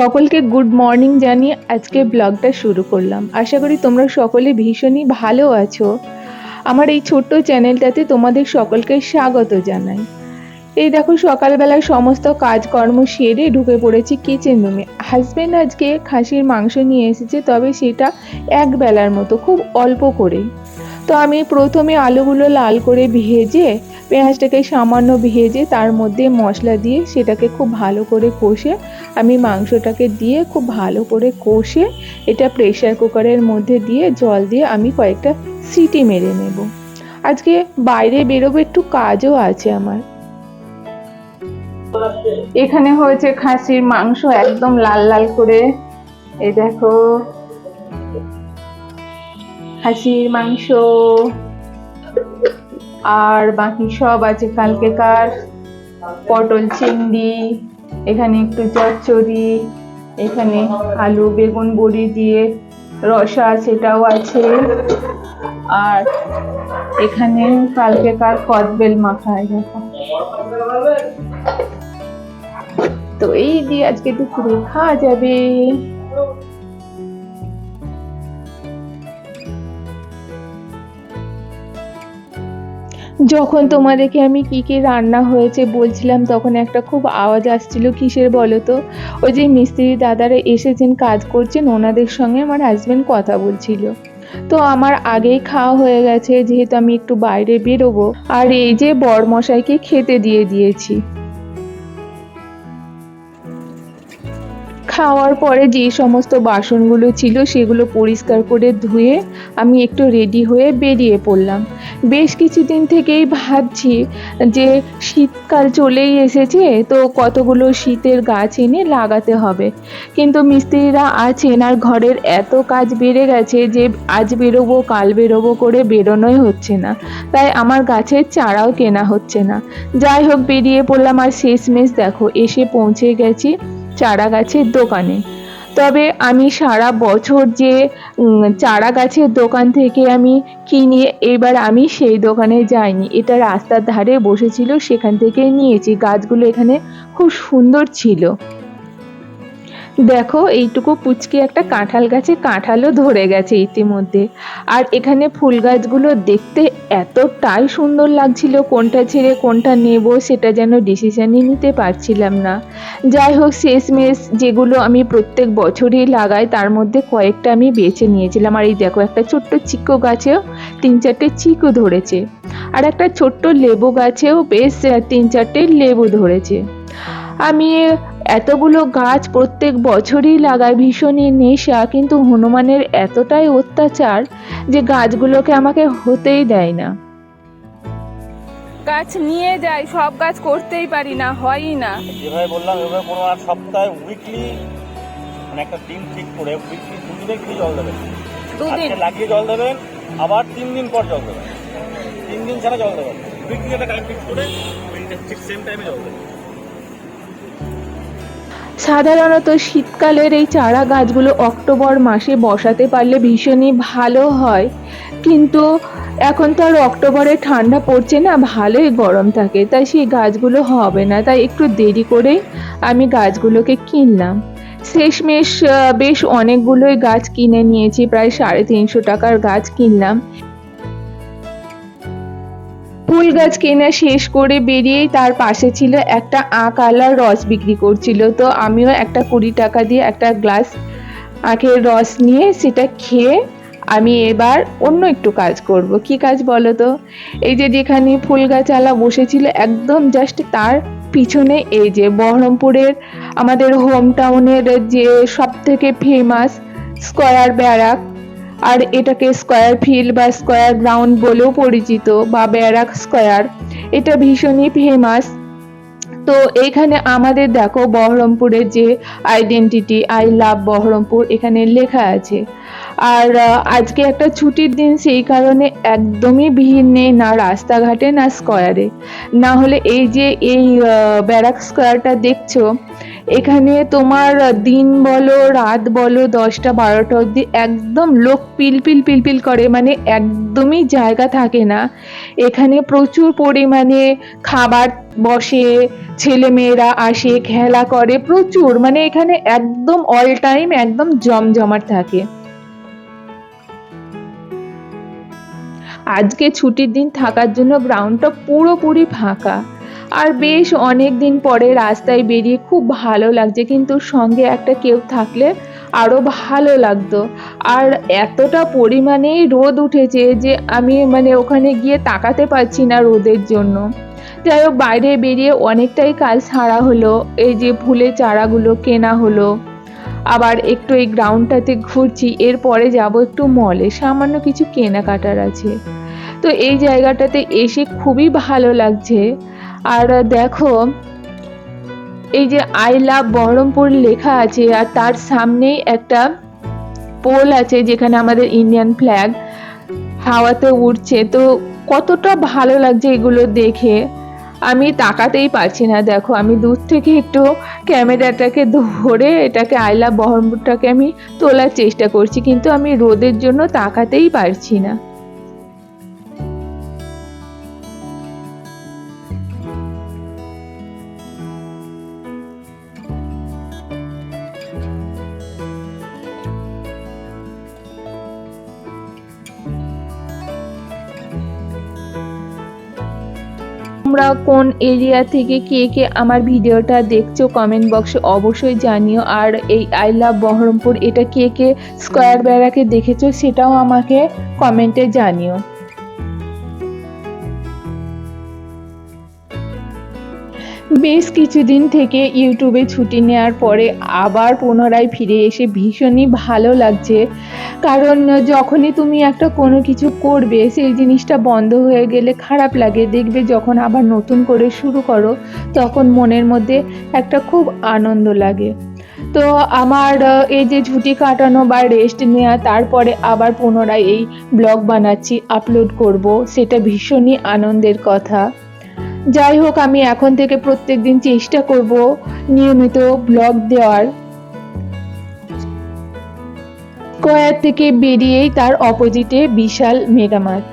সকলকে good morning জানিয়ে আজকে ব্লগটা শুরু করলাম। আশা করি তোমরা সকলে ভীষণই ভালো আছো। আমার এই ছোট্ট চ্যানেলটাতে তোমাদের সকলকে স্বাগত জানাই। এই দেখো, সকালবেলায় সমস্ত কাজকর্ম সেরে ঢুকে পড়েছি কিচেন রুমে হাজব্যান্ড আজকে খাসির মাংস নিয়ে এসেছে, তবে সেটা এক বেলার মতো, খুব অল্প করে তো আমি প্রথমে আলুগুলো লাল করে ভেজে পেঁয়াজটাকে সামান্য ভেজে তার মধ্যে মশলা দিয়ে সেটাকে খুব ভালো করে কষে, আমি মাংসটাকে দিয়ে খুব ভালো করে কষে, এটা প্রেশার কুকারের মধ্যে দিয়ে জল দিয়ে আমি কয়েকটা সিটি মেরে নেব। আজকে বাইরে বেরোবো, একটু কাজও আছে আমার। এখানে হয়েছে খাসির মাংস একদম লাল লাল করে। এই দেখো, খাসির মাংস। আর বাকি সব আছে কালকেকার, পটল চিংড়ি, এখানে একটু চচ্চড়ি, এখানে আলু, বেগুন বড়ি দিয়ে রসা সেটাও আছে। আর এখানে কালকেকার কদবেল মাখা দেখো। তো এই দিয়ে আজকে দুপুরে খাওয়া যাবে। যখন তোমাদেরকে আমি কী কী রান্না হয়েছে বলছিলাম, তখন একটা খুব আওয়াজ আসছিল, কিসের বলো তো? ওই যে মিস্ত্রি দাদারা এসেছেন, কাজ করছেন, ওনাদের সঙ্গে আমার হাজব্যান্ড কথা বলছিল। তো আমার আগেই খাওয়া হয়ে গেছে, যেহেতু আমি একটু বাইরে বেরোবো। আর এই যে বরমশাইকে খেতে দিয়ে দিয়েছি। খাওয়ার পরে যে সমস্ত বাসনগুলো ছিল সেগুলো পরিষ্কার করে ধুয়ে আমি একটু রেডি হয়ে বেরিয়ে পড়লাম। বেশ কিছুদিন থেকেই ভাবছি যে শীতকাল চলেই এসেছে, তো কতগুলো শীতের গাছ এনে লাগাতে হবে। কিন্তু মিস্ত্রিরা আছেন আর ঘরের এত কাজ বেড়ে গেছে যে আজ বেরোবো, কাল বেরোবো করে বেরোনোই হচ্ছে না। তাই আমার গাছের চারাও কেনা হচ্ছে না। যাই হোক, বেরিয়ে পড়লাম আর শেষমেশ দেখো এসে পৌঁছে গেছি। চারা গাছের দোকানে। তবে আমি সারা বছর যে চারা গাছের দোকান থেকে আমি কিনি এবার আমি সেই দোকানে যাইনি। এটা রাস্তার ধারে বসেছিল, সেখান থেকে নিয়েছি। গাছগুলো এখানে খুব সুন্দর ছিল। দেখো, এইটুকু পুচকে একটা কাঁঠাল গাছে কাঁঠালও ধরে গেছে ইতিমধ্যে। আর এখানে ফুল গাছগুলো দেখতে এতটাই সুন্দর লাগছিল, কোনটা ছেড়ে কোনটা নেব সেটা যেন ডিসিশনই নিতে পারছিলাম না। যাই হোক, শেষমেশ যেগুলো আমি প্রত্যেক বছরই লাগাই, তার মধ্যে কয়েকটা আমি বেছে নিয়েছিলাম। আর এই দেখো, একটা ছোট্ট চিকো গাছেও তিন চারটে চিকু ধরেছে। আর একটা ছোট্ট লেবু গাছেও বেশ, তিন চারটে লেবু ধরেছে। আমি এতগুলো গাছ প্রত্যেক বছরই লাগায় ভীষণই নেশা কিন্তু হনুমানের এতটাই অত্যাচার যে গাছগুলোকে আমাকে হতেই দেয় না। গাছ নিয়ে যাই সব গাছ করতেই পারি না হয়ই না। যেভাবে বললাম এভাবে কোনো আর সপ্তাহে উইকলি মানে একটা দিন ঠিক করে উইকলি দুদিনে কি জল দেবেন। দুদিন? লাগিয়ে জল দেবেন আবার তিন দিন পর জল দেবেন। তিন দিন ছাড়া জল দেবেন উইকলি একটা টাইম ফিক্স করে ঠিক সেম টাইমে জল দেবেন। সাধারণত শীতকালের এই চারা গাছগুলো অক্টোবর মাসে বসাতে পারলে ভীষণই ভালো হয়। কিন্তু এখন তো আর অক্টোবরে ঠান্ডা পড়ছে না, ভালোই গরম থাকে, তাই সেই গাছগুলো হবে না। তাই একটু দেরি করে আমি গাছগুলোকে কিনলাম। শেষমেশ বেশ অনেকগুলোই গাছ কিনে নিয়েছি, প্রায় সাড়ে তিনশো টাকার গাছ কিনলাম। ফুল গাছ কেনা শেষ করে বেরিয়েই তার পাশে ছিল একটা আখ আলার রস বিক্রি করছিল। তো আমিও একটা কুড়ি টাকা দিয়ে একটা গ্লাস আখের রস নিয়ে সেটা খেয়ে আমি এবার অন্য একটু কাজ করব। কি কাজ বলো তো? এই যে যেখানে ফুল গাছালা বসেছিল, একদম জাস্ট তার পিছনে এই যে বহরমপুরের আমাদের হোম টাউনের যে সব থেকে ফেমাস স্কয়ার ব্যারাক আর এটাকে স্কোয়ার ফিল্ড বা স্কোয়ার গ্রাউন্ড বলেও পরিচিত বা ব্যারাক স্কোয়ার এটা ভীষণই ফেমাস তো এখানে আমাদের দেখো বহরমপুরের যে আইডেন্টিটি আই লাভ বহরমপুর এখানে লেখা আছে। আর আজকে একটা ছুটির দিন, সেই কারণে একদমই ভিড় নেই, না রাস্তাঘাটে, না স্কোয়ারে। না হলে এই যে এই ব্যারাক স্কোয়ারটা দেখছ, এখানে তোমার দিন বলো, রাত বলো, দশটা, বারোটা অবধি একদম লোক পিলপিল পিলপিল করে মানে একদমই জায়গা থাকে না। এখানে প্রচুর পরিমাণে খাবার বসে, ছেলেমেয়েরা আসে, খেলা করে, প্রচুর মানে এখানে একদম অল টাইম একদম জমজমাট থাকে। আজকে ছুটির দিন থাকার জন্য গ্রাউন্ডটা পুরোপুরি ফাঁকা। আর বেশ অনেক দিন পরে রাস্তায় বেরিয়ে খুব ভালো লাগছে, কিন্তু সঙ্গে একটা কেউ থাকলে আরও ভালো লাগতো। আর এতটা পরিমাণেই রোদ উঠেছে যে আমি মানে ওখানে গিয়ে তাকাতে পারছি না রোদের জন্য। যাই হোক, বাইরে বেরিয়ে অনেকটাই কাজ সারা হলো, এই যে ফুলের চারাগুলো কেনা হলো। আবার একটু এই গ্রাউন্ডটাতে ঘুরছি, এরপরে যাব একটু মলে সামান্য কিছু কেনাকাটার আছে। তো এই জায়গাটাতে এসে খুবই ভালো লাগছে। আর দেখো, এই যে আই লাভ বহরমপুর লেখা আছে, আর তার সামনেই একটা পোল আছে যেখানে আমাদের ইন্ডিয়ান ফ্ল্যাগ হাওয়াতে উঠছে তো কতটা ভালো লাগছে এগুলো দেখে। আমি তাকাতেই পারছি না, দেখো, আমি দূর থেকে একটু ক্যামেরাটাকে ধরে এটাকে আই লাভ বহরমপুরটাকে আমি তোলার চেষ্টা করছি, কিন্তু আমি রোদের জন্য তাকাতেই পারছি না। তোমরা কোন এরিয়া থেকে কে কে আমার ভিডিওটা দেখছ কমেন্ট বক্সে অবশ্যই জানিও। আর এই আই লাভ বহরমপুর এটা কে কে স্কোয়ার ব্যারাকে দেখেছ সেটাও আমাকে কমেন্টে জানিও। বেশ কিছুদিন থেকে ইউটিউবে ছুটি নেওয়ার পরে আবার পুনরায় ফিরে এসে ভীষণই ভালো লাগছে। কারণ যখনই তুমি একটা কোনো কিছু করবে, সেই জিনিসটা বন্ধ হয়ে গেলে খারাপ লাগে। দেখবে যখন আবার নতুন করে শুরু করো, তখন মনের মধ্যে একটা খুব আনন্দ লাগে। তো আমার এই যে ছুটি কাটানো বা রেস্ট নেওয়া তারপরে আবার পুনরায় এই ব্লগ বানাচ্ছি আপলোড করব, সেটা ভীষণই আনন্দের কথা। যাই হোক, আমি এখন থেকে প্রত্যেক দিন চেষ্টা করব নিয়মিত ব্লগ দেওয়ার। স্কোয়ার থেকে বেরিয়েই তার অপোজিটে বিশাল মেগামার্ট।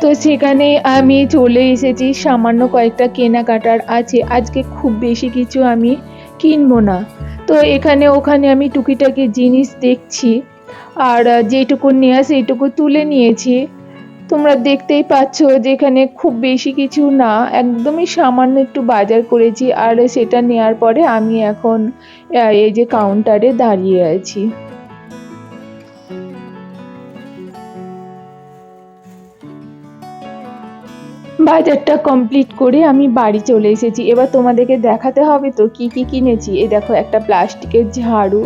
তো সেখানে আমি চলে এসেছি, সামান্য কয়েকটা কেনাকাটার আছে। আজকে খুব বেশি কিছু আমি কিনবো না। তো এখানে ওখানে আমি টুকিটাকি জিনিস দেখছি। আর যেটুকু নেওয়া সেইটুকু তুলে নিয়েছি। তোমরা দেখতেই পাচ্ছ যে এখানে খুব বেশি কিছু না, একদমই সামান্য একটু বাজার করেছি আর সেটা নেওয়ার পরে আমি এখন এই যে কাউন্টারে দাঁড়িয়ে আছি। বাজারটা কমপ্লিট করে আমি বাড়ি চলে এসেছি। এবার তোমাদেরকে দেখাতে হবে তো কি কি কিনেছি। এই দেখো, একটা প্লাস্টিকের ঝাড়ু,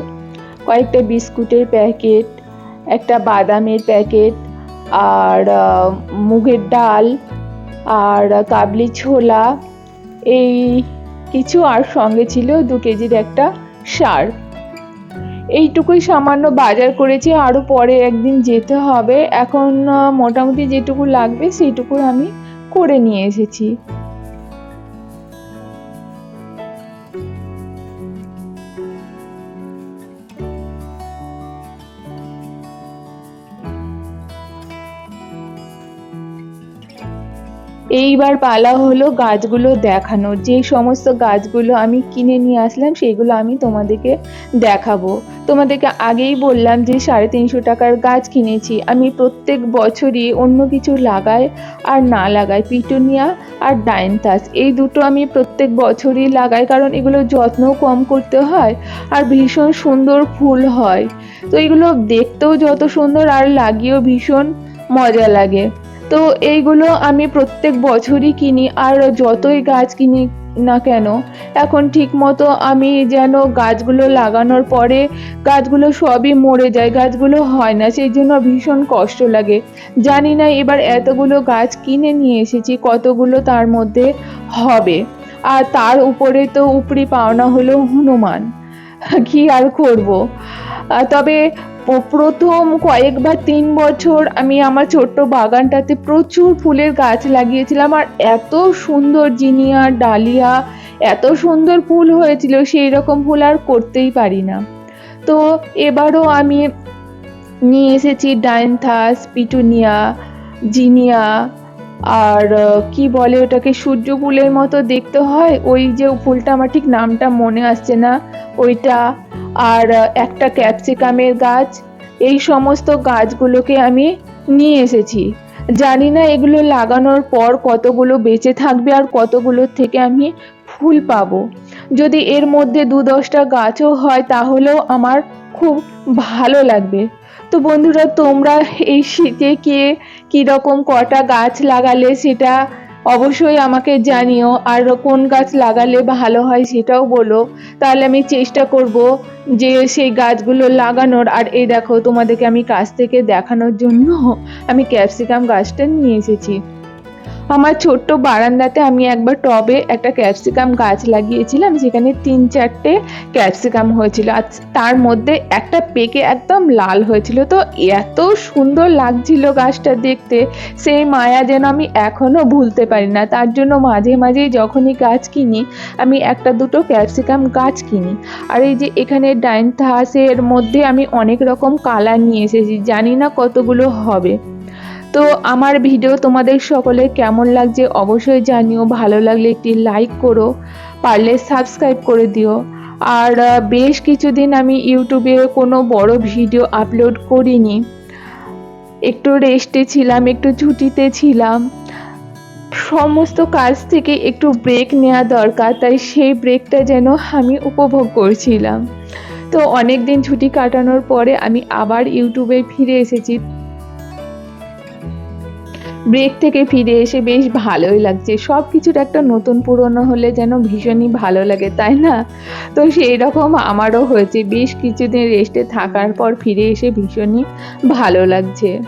কয়েকটা বিস্কুটের প্যাকেট, একটা বাদামের প্যাকেট আর মুগের ডাল, আর কাবলি ছোলা, এই কিছু আর সঙ্গে ছিল দু কেজির একটা সার। এইটুকুই সামান্য বাজার করেছি আরও পরে একদিন যেতে হবে। এখন মোটামুটি যেটুকু লাগবে সেইটুকু আমি করে নিয়ে এসেছি। এইবার পালা হলো গাছগুলো দেখানো। যে সমস্ত গাছগুলো আমি কিনে নিয়ে আসলাম, সেগুলো আমি তোমাদেরকে দেখাবো। তোমাদেরকে আগেই বললাম যে সাড়ে তিনশো টাকার গাছ কিনেছি। আমি প্রত্যেক বছরই অন্য কিছু লাগাই আর না লাগাই। পিটুনিয়া আর ডাইনথাস এই দুটো আমি প্রত্যেক বছরই লাগাই কারণ এগুলো যত্ন কম করতে হয় আর ভীষণ সুন্দর ফুল হয়। তো এগুলো দেখতেও যত সুন্দর আর লাগিয়েও ভীষণ মজা লাগে। তো এইগুলো আমি প্রত্যেক বছরই কিনি, আর যতই গাছ কিনি না কেন, এখন ঠিক মতো আমি যেন গাছগুলো লাগানোর পরে গাছগুলো সবই মরে যায়, গাছগুলো হয় না, সেই জন্য ভীষণ কষ্ট লাগে। জানি না এবার এতগুলো গাছ কিনে নিয়ে এসেছি, কতগুলো তার মধ্যে হবে। আর তার উপরে তো উপরি পাওনা হলো হনুমান। কি আর করব? তবে প্রথম কয়েকবার তিন বছর আমি আমার ছোট্ট বাগানটাতে প্রচুর ফুলের গাছ লাগিয়েছিলাম। আর এত সুন্দর জিনিয়া, ডালিয়া, এত সুন্দর ফুল হয়েছিল, সেই রকম ফুল আর করতেই পারি না। তো এবারও আমি নিয়ে এসেছি ডায়েন্থাস পিটুনিয়া, জিনিয়া, আর কি বলে ওটাকে, সূর্য ফুলের মতো দেখতে হয়। ওই যে ফুলটা, আমার ঠিক নামটা মনে আসছে না। ওইটা আর একটা ক্যাপসিকামের গাছ। এই সমস্ত গাছগুলোকে আমি নিয়ে এসেছি। জানি না এগুলো লাগানোর পর কতগুলো বেঁচে থাকবে আর কতগুলোর থেকে আমি ফুল পাবো। যদি এর মধ্যে দু দশটা গাছও হয় তাহলেও আমার খুব ভালো লাগবে। তো বন্ধুরা, তোমরা এই শীতে কে কীরকম কটা গাছ লাগালে সেটা অবশ্যই আমাকে জানিও আর কোন গাছ লাগালে ভালো হয় সেটাও বলো। তাহলে আমি চেষ্টা করব যে সেই গাছগুলো লাগানোর। আর এই দেখো তোমাদেরকে আমি কাছ থেকে দেখানোর জন্য আমি ক্যাপসিকাম গাছটা নিয়ে এসেছি। আমার ছোট্ট বারান্দাতে আমি একবার টবে একটা ক্যাপসিকাম গাছ লাগিয়েছিলাম, সেখানে তিন চারটে ক্যাপসিকাম হয়েছিল। আর তার মধ্যে একটা পেকে একদম লাল হয়েছিল। তো এত সুন্দর লাগছিল গাছটা দেখতে, সেই মায়া যেন আমি এখনও ভুলতে পারি না। তার জন্য মাঝে মাঝেই যখনই গাছ কিনি, আমি একটা দুটো ক্যাপসিকাম গাছ কিনি। আর এই যে এখানে ডাইন থাসের মধ্যে আমি অনেক রকম কালার নিয়ে এসেছি, জানি না কতগুলো হবে। তো আমার ভিডিও তোমাদের সকলে কেমন লাগছে অবশ্যই জানিও। ভালো লাগলে একটি লাইক করো, পারলে সাবস্ক্রাইব করে দিও। আর বেশ কিছুদিন আমি ইউটিউবে কোনো বড় ভিডিও আপলোড করিনি। একটু রেস্টে ছিলাম, একটু ছুটিতে ছিলাম। সমস্ত কাজ থেকে একটু ব্রেক নেওয়া দরকার, তাই সেই ব্রেকটা যেন আমি উপভোগ করছিলাম। তো অনেক দিন ছুটি কাটানোর পরে আমি আবার ইউটিউবে ফিরে এসেছি। ব্রেক থেকে ফিরে এসে বেশ ভালোই লাগছে। সব কিছুর একটা নতুন পুরনো হলে যেন ভীষণই ভালো লাগে, তাই না? তো সেই রকম আমারও হয়েছে। বেশ কিছুদিন রেস্টে থাকার পর ফিরে এসে ভীষণই ভালো লাগছে।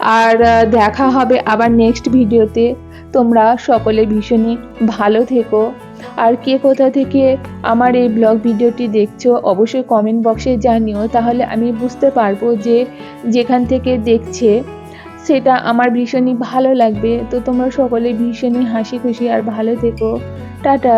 আর দেখা হবে আবার নেক্সট ভিডিওতে তোমরা সকলে ভীষণই ভালো থেকো। আর কে কোথা থেকে আমার এই ব্লগ ভিডিওটি দেখছ, অবশ্যই কমেন্ট বক্সে জানিও। তাহলে আমি বুঝতে পারব যে যেখান থেকে দেখছে সেটা আমার ভীষণই ভালো লাগবে। তো তোমরা সকলে ভীষণই হাসি খুশি আর ভালো থেকো। টাটা।